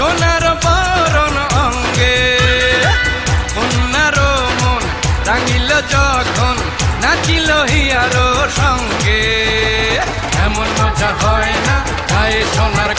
সোনার বরণ অঙ্গে। কন্যার মন রাঙিল যখন, নাচিল হিয়ার সঙ্গে। এমন মজা হয় না, গায়ে সোনার